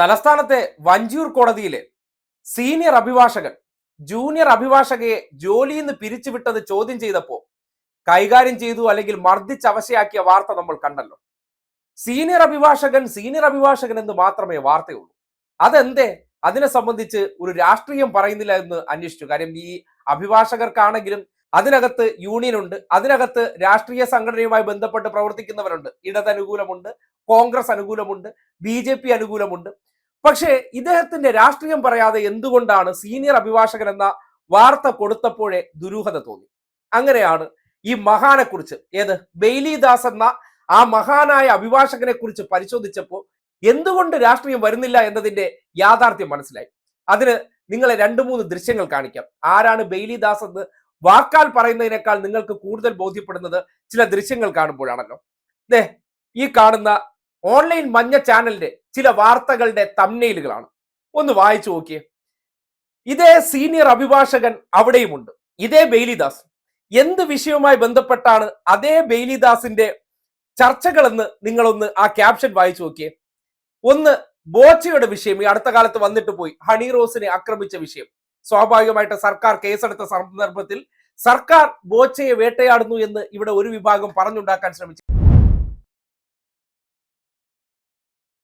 തലസ്ഥാനത്തെ വഞ്ചിയൂർ കോടതിയിലെ സീനിയർ അഭിഭാഷകൻ ജൂനിയർ അഭിഭാഷകയെ ജോലിയിൽ നിന്ന് പിരിച്ചുവിട്ടത് ചോദ്യം ചെയ്തപ്പോൾ കൈകാര്യം ചെയ്തു അല്ലെങ്കിൽ മർദ്ദിച്ചവശയാക്കിയ വാർത്ത നമ്മൾ കണ്ടല്ലോ. സീനിയർ അഭിഭാഷകൻ സീനിയർ അഭിഭാഷകൻ എന്ന് മാത്രമേ വാർത്തയുള്ളൂ. അതെന്തേ? അതിനെ സംബന്ധിച്ച് ഒരു രാഷ്ട്രീയം പറയുന്നില്ല എന്ന് അന്വേഷിച്ചു. കാര്യം ഈ അഭിഭാഷകർക്കാണെങ്കിലും അതിനകത്ത് യൂണിയൻ ഉണ്ട് അതിനകത്ത് രാഷ്ട്രീയ സംഘടനയുമായി ബന്ധപ്പെട്ട് പ്രവർത്തിക്കുന്നവരുണ്ട്. ഇടത് അനുകൂലമുണ്ട് കോൺഗ്രസ് അനുകൂലമുണ്ട് ബി ജെ പി അനുകൂലമുണ്ട്. പക്ഷേ ഇദ്ദേഹത്തിന്റെ രാഷ്ട്രീയം പറയാതെ എന്തുകൊണ്ടാണ് സീനിയർ അഭിഭാഷകൻ എന്ന വാർത്ത കൊടുത്തപ്പോഴേ ദുരൂഹത തോന്നി? അങ്ങനെയാണ് ഈ മഹാനെ കുറിച്ച് ഏത് ബെയ്ലിദാസ് എന്ന ആ മഹാനായ അഭിഭാഷകനെ കുറിച്ച് പരിശോധിച്ചപ്പോൾ എന്തുകൊണ്ട് രാഷ്ട്രീയം വരുന്നില്ല എന്നതിന്റെ യാഥാർത്ഥ്യം മനസ്സിലായി. അതിന് നിങ്ങളെ രണ്ട് മൂന്ന് ദൃശ്യങ്ങൾ കാണിക്കാം. ആരാണ് ബെയ്ലിദാസ് എന്ന് വാക്കാൽ പറയുന്നതിനേക്കാൾ നിങ്ങൾക്ക് കൂടുതൽ ബോധ്യപ്പെടുന്നത് ചില ദൃശ്യങ്ങൾ കാണുമ്പോഴാണല്ലോ. ദേ ഈ കാണുന്ന ഓൺലൈൻ മഞ്ഞ ചാനലിന്റെ ചില വാർത്തകളുടെ തമ്നയിലുകളാണ് ഒന്ന് വായിച്ചു നോക്കിയേ. ഇതേ സീനിയർ അഭിഭാഷകൻ അവിടെയുമുണ്ട്. ഇതേ ബെയ്ലിദാസ്. എന്ത് വിഷയവുമായി ബന്ധപ്പെട്ടാണ് അതേ ബെയ്ലിദാസിന്റെ ചർച്ചകളെന്ന് നിങ്ങളൊന്ന് ആ ക്യാപ്ഷൻ വായിച്ചു നോക്കിയേ. ഒന്ന് ബോച്ചയുടെ വിഷയം ഈ അടുത്ത കാലത്ത് വന്നിട്ട് പോയി ഹണി റോസിനെ ആക്രമിച്ച വിഷയം. സ്വാഭാവികമായിട്ട് സർക്കാർ കേസെടുത്ത സന്ദർഭത്തിൽ സർക്കാർ ബോച്ചയെ വേട്ടയാടുന്നു എന്ന് ഇവിടെ ഒരു വിഭാഗം പറഞ്ഞുണ്ടാക്കാൻ ശ്രമിച്ചു.